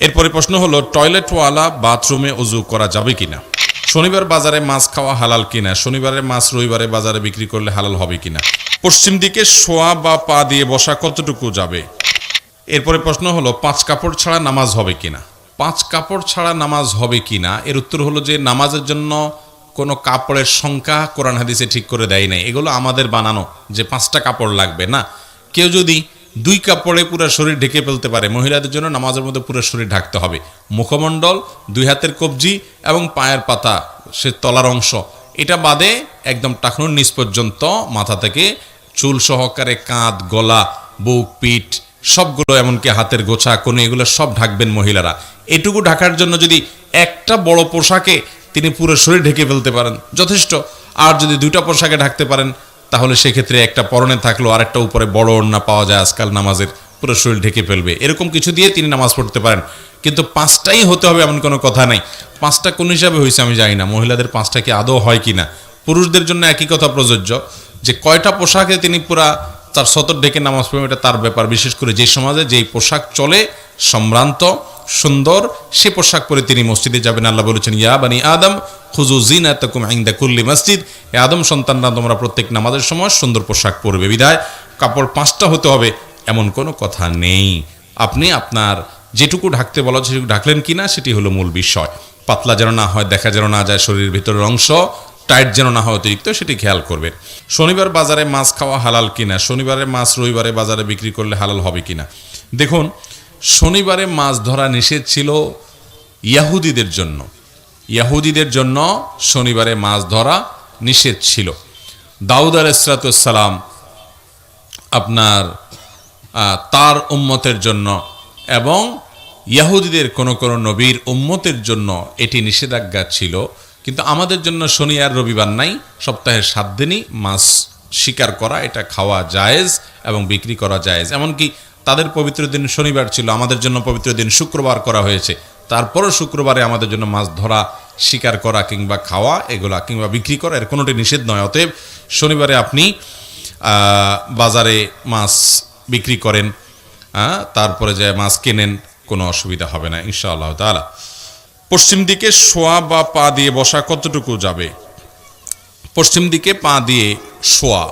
এরপরে প্রশ্ন হলো, টয়লেটওয়ালা বাথরুমে উজু করা যাবে কিনা? শনিবার বাজারে মাছ খাওয়া হালাল কিনা? শনিবারের মাছ রবিবারে বাজারে বিক্রি করলে হালাল হবে কিনা? পশ্চিম দিকে শোয়া বা পা দিয়ে বসা কতটুকু যাবে? এরপরে প্রশ্ন হলো, পাঁচ কাপড় ছাড়া নামাজ হবে কিনা? পাঁচ কাপড় ছাড়া নামাজ হবে কিনা? এর উত্তর হলো যে, নামাজের জন্য কোনো কাপড়ের সংখ্যা কোরআন হাদিসে ঠিক করে দেয় নাই। এগুলো আমাদের বানানো যে পাঁচটা কাপড় লাগবে, না? কেউ যদি দুই কাপড়ে পুরো শরীর ঢেকে ফেলতে পারে। মহিলাদের জন্য নামাজের মধ্যে পুরো শরীর ঢাকতে হবে। মুখমণ্ডল, দুই হাতের কবজি এবং পায়ের পাতা, সে তলার অংশ। এটা বাদে একদম টাকনুর নিচ পর্যন্ত মাথা থেকে চুল সহকারে কাঁধ, গলা, বুক, পিঠ সবগুলো এমনকি হাতের গোছা কোনো এগুলো সব ঢাকবেন মহিলারা। এটুকু ঢাকার জন্য যদি একটা বড় পোশাকে তিনি পুরো শরীর ঢেকে ফেলতে পারেন, যথেষ্ট। আর যদি দুইটা পোশাকে ঢাকতে পারেন তাহলে সেক্ষেত্রে একটা পরনে থাকল আর একটা উপরে বড় ওড়না পাওয়া যায় আজকাল নামাজের, পুরো শরীর ঢেকে ফেলবে। এরকম কিছু দিয়ে তিনি নামাজ পড়তে পারেন। কিন্তু পাঁচটাই হতে হবে এমন কোনো কথা নাই। পাঁচটা কোন হিসাবে হয়েছে আমি জানি না। মহিলাদের পাঁচটা কি আদৌ হয় কি না পুরুষদের জন্য একই কথা প্রযোজ্য, যে কয়টা পোশাকে তিনি পুরা তার সতর ঢেকে নামাজ পড়বেন, এটা তার ব্যাপার। বিশেষ করে যে সমাজে যেই পোশাক চলে, সম্ভ্রান্ত সুন্দর, সে পোশাক পরে তিনি মসজিদে যাবেন। আল্লাহ বলেছেন, ইয়া বানি আদম খুজু জিনাতাকুম ইনদা কুল্লি মসজিদ। এ আদম সন্তানরা, তোমরা প্রত্যেক নামাজের সময় সুন্দর পোশাক পরবে। বিদায়, কাপড় পাঁচটা হতে হবে, এমন কোনো কথা নেই। আপনি আপনার যেটুকু ঢাকতে বলা সেটুকু ঢাকলেন কি না, সেটি হলো মূল বিষয়। পাতলা যেন না হয়, দেখা যেন না যায় শরীরের ভিতরের অংশ, টাইট যেন না হয় অতিরিক্ত, সেটি খেয়াল করবেন। শনিবার বাজারে মাছ খাওয়া হালাল কিনা? শনিবারে মাছ, রবিবারে বাজারে বিক্রি করলে হালাল হবে কিনা? দেখুন শনিবারে মাছ ধরা নিষেধ ছিল ইয়াহুদিদের জন্য। ইয়াহুদিদের জন্য শনিবারে মাছ ধরা নিষেধ ছিল। দাউদ আলাইসালাম আপনার তার উম্মতের জন্য এবং ইয়াহুদিদের কোনো কোনো নবীর উম্মতের জন্য এটি নিষেধাজ্ঞা ছিল। কিন্তু আমাদের জন্য শনি আর রবিবার নাই, সপ্তাহের সাত দিনই মাছ শিকার করা, এটা খাওয়া জায়েজ এবং বিক্রি করা জায়েজ। এমনকি তাদের পবিত্র দিন শনিবার ছিল, আমাদের জন্য পবিত্র দিন শুক্রবার করা হয়েছে। তারপরও শুক্রবারে আমাদের জন্য মাছ ধরা, শিকার করা কিংবা খাওয়া, এগুলা কিংবা বিক্রি করা, এর কোনোটি নিষেধ নয়। অতএব শনিবারে আপনি বাজারে মাছ বিক্রি করেন তারপরে যে মাছ কেনেন, কোনো অসুবিধা হবে না, ইনশাআল্লাহ তাআলা। পশ্চিম দিকে শোয়া বা পা দিয়ে বসা কতটুকু যাবে? পশ্চিম দিকে পা দিয়ে শোয়া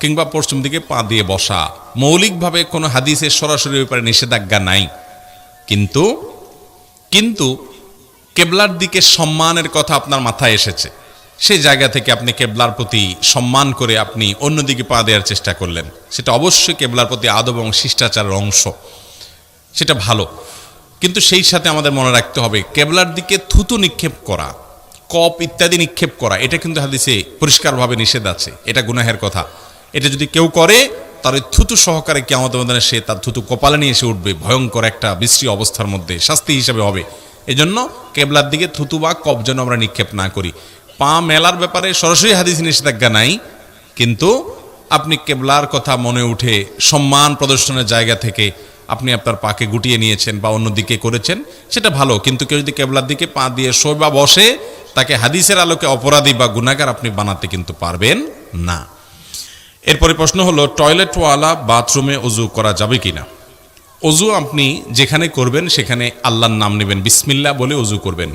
কিংবা পশ্চিম দিকে পা দিয়ে বসা। মৌলিকভাবে কোনো হাদিসের সরাসরি ব্যাপারে নিষেধাজ্ঞা নাই। কিন্তু কিন্তু কেবলার দিকে সম্মানের কথা আপনার মাথায় এসেছে। সেই জায়গা থেকে আপনি কেবলার প্রতি সম্মান করে আপনি অন্যদিকে পা দেওয়ার চেষ্টা করলেন। সেটা অবশ্যই কেবলার প্রতি আদব এবং শিষ্টাচারের অংশ। সেটা ভালো। কিন্তু সেই সাথে আমাদের মনে রাখতে হবে, কেবলার দিকে থুতু নিক্ষেপ করা, কপ ইত্যাদি নিক্ষেপ করা, এটা কিন্তু হাদিসে পরিষ্কারভাবে নিষেধ আছে। এটা গুনাহের কথা। এটা যদি কেউ করে তার থুতু সহকারে কি আমাদের মধ্যে সে তার থুতু কপালে নিয়ে এসে উঠবে। ভয়ঙ্কর একটা বিশ্রী অবস্থার মধ্যে। শাস্তি হিসেবে হবে। এজন্য কেবলার দিকে থুতু বা কপ যেন আমরা নিক্ষেপ না করি। পা মেলার ব্যাপারে সরাসরি হাদিস নিষেধাজ্ঞা নাই। কিন্তু আপনি কেবলার কথা মনে উঠে সম্মান প্রদর্শনের জায়গা থেকে আপনি আপনার পাকে গুটিয়ে নিয়েছেন বা অন্য দিকে করেছেন, সেটা ভালো। কিন্তু কেউ যদি কেবলার দিকে পা দিয়ে শোয় বা বসে, তাকে হাদিসের আলোকে অপরাধী বা গুণাগার আপনি বানাতে কিন্তু পারবেন না। এরপরে প্রশ্ন হলো, টয়লেটওয়ালা বাথরুমে অজু করা যাবে কিনা? অজু আপনি যেখানে করবেন, সেখানে আল্লাহর নাম নেবেন। বিসমিল্লা বলে অজু করবেন।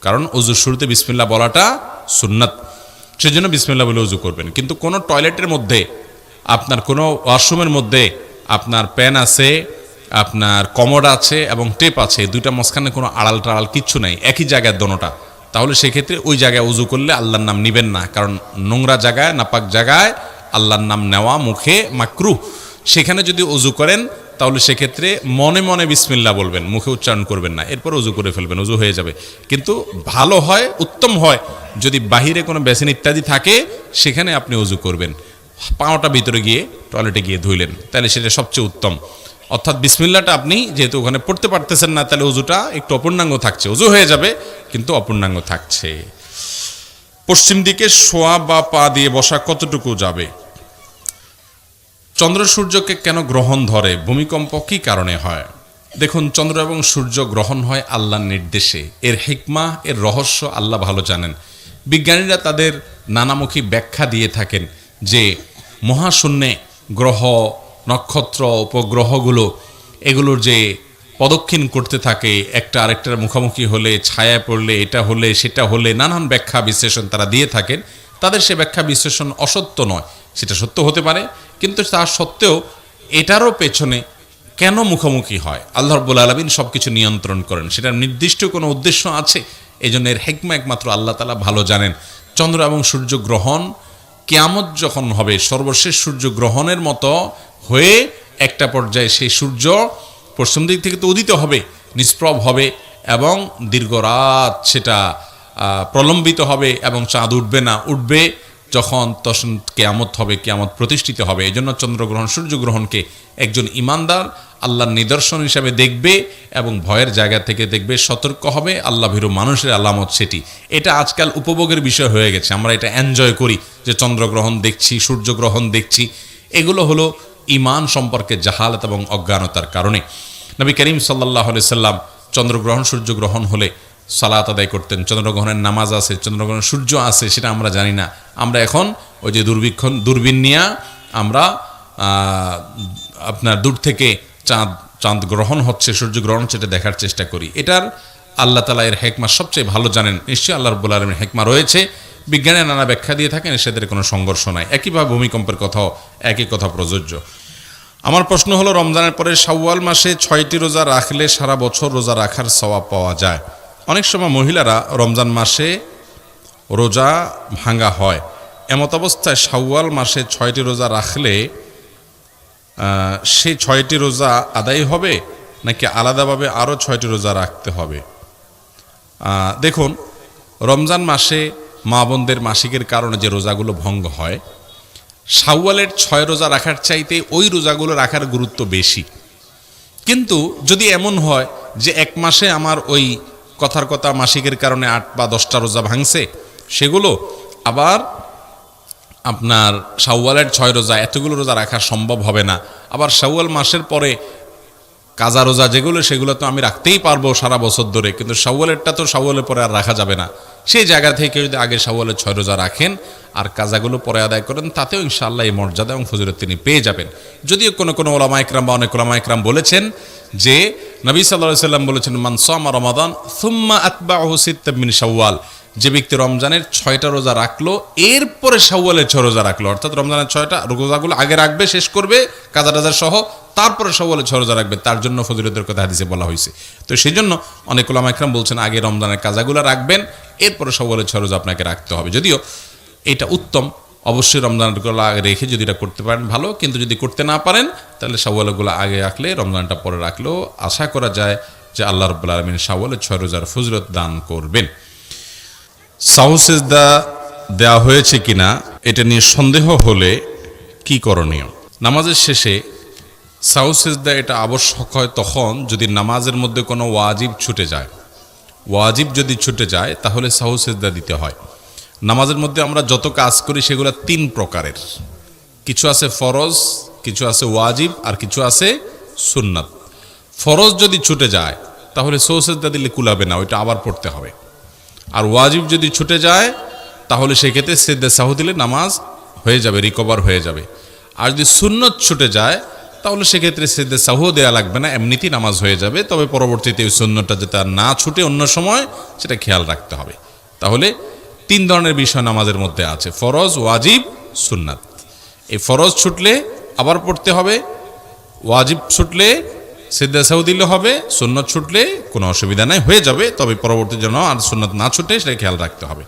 কারণ অজুর শুরুতে বিসমিল্লা বলাটা সুন্নাত। সেজন্য বিসমিল্লা বলে অজু করবেন। কিন্তু কোনো টয়লেটের মধ্যে, আপনার কোনো ওয়াশরুমের মধ্যে আপনার প্যান আছে, আপনার কমোড আছে এবং টেপ আছে, দুইটা মাঝখানে কোনো আড়াল টাড়াল কিচ্ছু নাই, একই জায়গায় দোনোটা, তাহলে সেক্ষেত্রে ওই জায়গায় উজু করলে আল্লাহর নাম নিবেন না। কারণ নোংরা জায়গায়, নাপাক জায়গায় আল্লাহর নাম নেওয়া মুখে মাকরু সেখানে যদি উজু করেন, তাহলে সেক্ষেত্রে মনে মনে বিসমিল্লা বলবেন, মুখে উচ্চারণ করবেন না, এরপর উজু করে ফেলবেন, উজু হয়ে যাবে। কিন্তু ভালো হয়, উত্তম হয়, যদি বাহিরে কোনো বেসিন ইত্যাদি থাকে, সেখানে আপনি উজু করবেন। পাওয়াটা ভিতরে গিয়ে টয়লেটে গিয়ে ধুইলেন, তাহলে সেটা সবচেয়ে উত্তম। অর্থাৎ বিসমিল্লাটা আপনি যেহেতু ওখানে পড়তে পারতেছেন না, তাহলে উজুটা একটু অপূর্ণাঙ্গ থাকছে, উজু হয়ে যাবে, কিন্তু অপূর্ণাঙ্গ থাকছে। পশ্চিম দিকে শোয়া বা পা দিয়ে বসা কতটুকু যাবে? চন্দ্র সূর্যকে কেন গ্রহণ ধরে? ভূমিকম্প কি কারণে হয়? দেখুন, চন্দ্র এবং সূর্য গ্রহণ হয় আল্লাহর নির্দেশে। এর হিকমা, এর রহস্য আল্লাহ ভালো জানেন। বিজ্ঞানীরা তাদের নানামুখী ব্যাখ্যা দিয়ে থাকেন যে, মহাশূন্যে গ্রহ, নক্ষত্র, উপগ্রহগুলো, এগুলোর যে প্রদক্ষিণ করতে থাকে, একটা আরেকটার মুখোমুখি হলে, ছায়া পড়লে, এটা হলে, সেটা হলে নানান ব্যাখ্যা বিশ্লেষণ তারা দিয়ে থাকেন। তাদের সে ব্যাখ্যা বিশ্লেষণ অসত্য নয়, সেটা সত্য হতে পারে, কিন্তু তা সত্ত্বেও এটারও পেছনে কেন মুখোমুখি হয়? আল্লাহ রব্বুল আলমিন সব কিছু নিয়ন্ত্রণ করেন, সেটার নির্দিষ্ট কোনো উদ্দেশ্য আছে? এই জন্য এর হেকমা একমাত্র আল্লাহ তালা ভালো জানেন। চন্দ্র এবং সূর্য গ্রহণ কেয়ামত যখন হবে, সর্বশেষ সূর্য গ্রহণের মতো হয়ে একটা পর্যায়ে সেই সূর্য পশ্চিম দিক থেকে তো উদিত হবে, নিষ্প্রভ হবে এবং দীর্ঘ রাত সেটা প্রলম্বিত হবে এবং চাঁদ উঠবে না। উঠবে যখন তখন কেয়ামত হবে, কেয়ামত প্রতিষ্ঠিত হবে। এই জন্য চন্দ্রগ্রহণ, সূর্যগ্রহণকে একজন ইমানদার, আল্লাহর নিদর্শন হিসাবে দেখবে এবং ভয়ের জায়গা থেকে দেখবে সতর্ক হবে আল্লাহ ভীরু মানুষের আলামত সেটি। এটা আজকাল উপভোগের বিষয় হয়ে গেছে। আমরা এটা এনজয় করি যে চন্দ্রগ্রহণ দেখছি, সূর্যগ্রহণ দেখছি। এগুলো হলো ইমান সম্পর্কে জাহালত এবং অজ্ঞানতার কারণে। নবী করিম সাল্লাহ সাল্লাম চন্দ্রগ্রহণ সূর্যগ্রহণ হলে সালাত আদায় করতেন। চন্দ্রগ্রহণের নামাজ আছে চন্দ্রগ্রহণ সূর্য আছে, সেটা আমরা জানি না। আমরা এখন ওই যে দুর্বীক্ষণ দূরবীন নিয়ে আমরা আপনার দূর থেকে চাঁদ চাঁদ গ্রহণ হচ্ছে, সূর্য গ্রহণ হচ্ছে, এটা দেখার চেষ্টা করি। এটার আল্লাহ তালা এর হেকমা সবচেয়ে ভালো জানেন। নিশ্চয়ই আল্লাহ রব্বুল আলমের হেকমা রয়েছে। বিজ্ঞানের নানা ব্যাখ্যা দিয়ে থাকেন সেদের কোনো সংঘর্ষ নাই। একইভাবে ভূমিকম্পের কথাও, একই কথা প্রযোজ্য। আমার প্রশ্ন হলো, রমজানের পরে শাওয়াল মাসে ছয়টি রোজা রাখলে সারা বছর রোজা রাখার সওয়াব পাওয়া যায়? অনেক সময় মহিলারা রমজান মাসে রোজা ভাঙা হয়। এমত অবস্থায় শাওয়াল মাসে ছয়টি রোজা রাখলে সেই ছয়টি রোজা আদায় হবে নাকি আলাদাভাবে আরও ছয়টি রোজা রাখতে হবে? দেখুন, রমজান মাসে মা বোনদের মাসিকের কারণে যে রোজাগুলো ভঙ্গ হয় শাওয়ালের ছয় রোজা রাখার চাইতে ওই রোজাগুলো রাখার গুরুত্ব বেশি। কিন্তু যদি এমন হয় যে এক মাসে আমার ওই কথার কথা মাসিকের কারণে আট বা দশটা রোজা ভাঙছে, সেগুলো আবার আপনার শাওয়ালের ছয় রোজা, এতগুলো রোজা রাখা সম্ভব হবে না। আবার শাওয়াল মাসের পরে কাজা রোজা যেগুলো, সেগুলো তো আমি রাখতেই পারব সারা বছর ধরে, কিন্তু শাওয়ালেরটা তো শাওয়ালের পরে আর রাখা যাবে না। সেই জায়গা থেকে যদি আগে শাওয়ালের ছয় রোজা রাখেন আর কাজাগুলো পরে আদায় করেন, তাতেও ইনশাআল্লাহ এই মর্যাদা এবং ফজরত তিনি পেয়ে যাবেন। যদিও কোনো কোনো ওলামা একরাম বা অনেক ওলামা একরাম বলেছেন যে, নবী সাল্লাহ সাল্লাম বলেছেন মানসামা রমাদান, সুম্মা আকবা সিত্তাবিন শাওয়াল। যে ব্যক্তি রমজানের ছয়টা রোজা রাখল, এরপরে শাওয়ালের ছয় রোজা রাখল। অর্থাৎ রমজানের ছয়টা রোজাগুলো আগে রাখবে, শেষ করবে, কাজা টাজা সহ তারপরে শাওয়ালের ছয় রোজা রাখবে। তার জন্য ফজিলতের কথা হাদিসে বলা হয়েছে। তো সেই জন্য অনেক একরাম বলছেন, আগে রমজানের কাজাগুলো রাখবেন, এরপরে শাওয়ালের ছয় রোজা আপনাকে রাখতে হবে। যদিও এটা উত্তম, অবশ্যই রমজানগুলো আগে রেখে যদি এটা করতে পারেন, ভালো। কিন্তু যদি করতে না পারেন, তাহলে শাওয়ালগুলো আগে রাখলে, রমজানটা পরে রাখলেও আশা করা যায় যে আল্লাহ রব্বুল আলমিন শাওয়ালের ছয় রোজার ফজরত দান করবেন। সাহসেজদা দেওয়া হয়েছে কিনা, এটা নিয়ে সন্দেহ হলে কি করণীয়? নামাজের শেষে সাহসেজদা এটা আবশ্যক হয় তখন যদি নামাজের মধ্যে কোনো ওয়াজিব ছুটে যায়। ওয়াজিব যদি ছুটে যায়, তাহলে সাহসেজদা দিতে হয়। নামাজের মধ্যে আমরা যত কাজ করি, সেগুলো তিন প্রকারের। কিছু আছে ফরজ, কিছু আছে ওয়াজিব, আর কিছু আছে সুন্নাত। ফরজ যদি ছুটে যায়, তাহলে সৌসেজদা দিলে কুলাবে না, ওইটা আবার পড়তে হবে। আর ওয়াজিব যদি ছুটে যায়, তাহলে সেক্ষেত্রে সেদ্দে সাহু দিলে নামাজ হয়ে যাবে রিকভার হয়ে যাবে। আর যদি সুন্নত ছুটে যায়, তাহলে সেক্ষেত্রে সেদ্দে সাহু দেওয়া লাগবে না, এমনিতেই নামাজ হয়ে যাবে। তবে পরবর্তীতে ওই সুন্নতটা আর না ছুটে অন্য সময়, সেটা খেয়াল রাখতে হবে। তাহলে তিন ধরনের বিষয় নামাজের মধ্যে আছে, ফরজ, ওয়াজিব, সুন্নাত। এই ফরজ ছুটলে আবার পড়তে হবে, ওয়াজিব ছুটলে সিদ্ধা সাউ দিলে হবে, সুন্নত ছুটলে কোনো অসুবিধা নাই, হয়ে যাবে, তবে পরবর্তী যেন আর সুন্নত না ছুটে সেটা খেয়াল রাখতে হবে।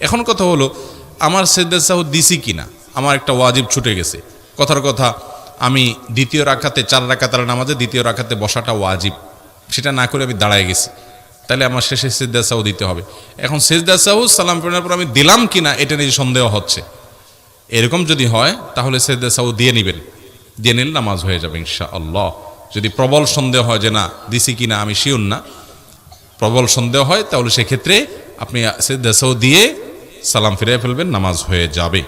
এখন কথা হলো, আমার সিদ্ধা সাহু দিছি কি না আমার একটা ওয়াজিব ছুটে গেছে। কথার কথা, আমি দ্বিতীয় রাখাতে, চার রাখাতার নামাজে দ্বিতীয় রাখাতে বসাটা ওয়াজিব। সেটা না করে আমি দাঁড়ায় গেছি। তাহলে আমার শেষে সিদ্ধা সাহু দিতে হবে। এখন সিজদা সাহু সালাম ফেরানোর পর আমি দিলাম কি না এটা নিয়ে সন্দেহ হচ্ছে। এরকম যদি হয়, তাহলে সেদ্দা সাহু দিয়ে নেবেন। দিয়ে নিলে নামাজ হয়ে যাবে ইনশা আল্লাহ যদি প্রবল সন্দেহ হয় যে না, দিছি কি না, আমি শিউন না, প্রবল সন্দেহ হয়, তাহলে সেক্ষেত্রে আপনি দেশও দিয়ে সালাম ফিরে ফেলবেন, নামাজ হয়ে যাবে।